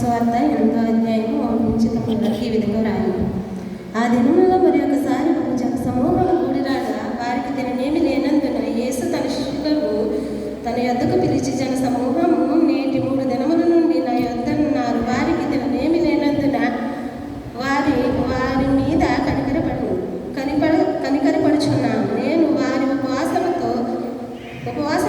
సువార్త ఎనిమిదో అధ్యాయము ఒకటి నుంచి ఈ విధంగా రాయి. ఆ దినములలో మరి ఒకసారి ఒక జన కూడి కూడిరాగా వారికి తిననేమి లేనందున యేసు తన శిష్యులకు తన యొద్దకు పిలిచి జన సమూహము నేటి మూడు దినముల నుండి నా యొద్దన్నారు వారికి తిననేమి లేనందున వారి వారి మీద కనికరపడు కనిపడ కనికరపడుచున్నాను. నేను వారి ఉపవాసముతో ఉపవాస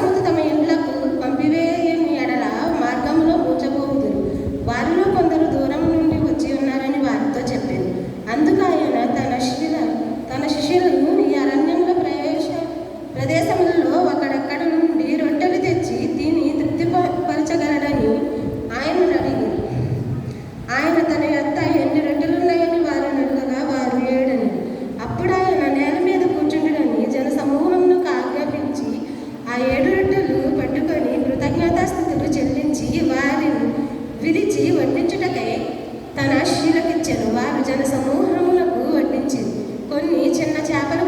విరిచి వడ్డించుటకై తన శీలకిచ్చాను వారు జన సమూహములకు వడ్డించింది. కొన్ని చిన్న చేపలు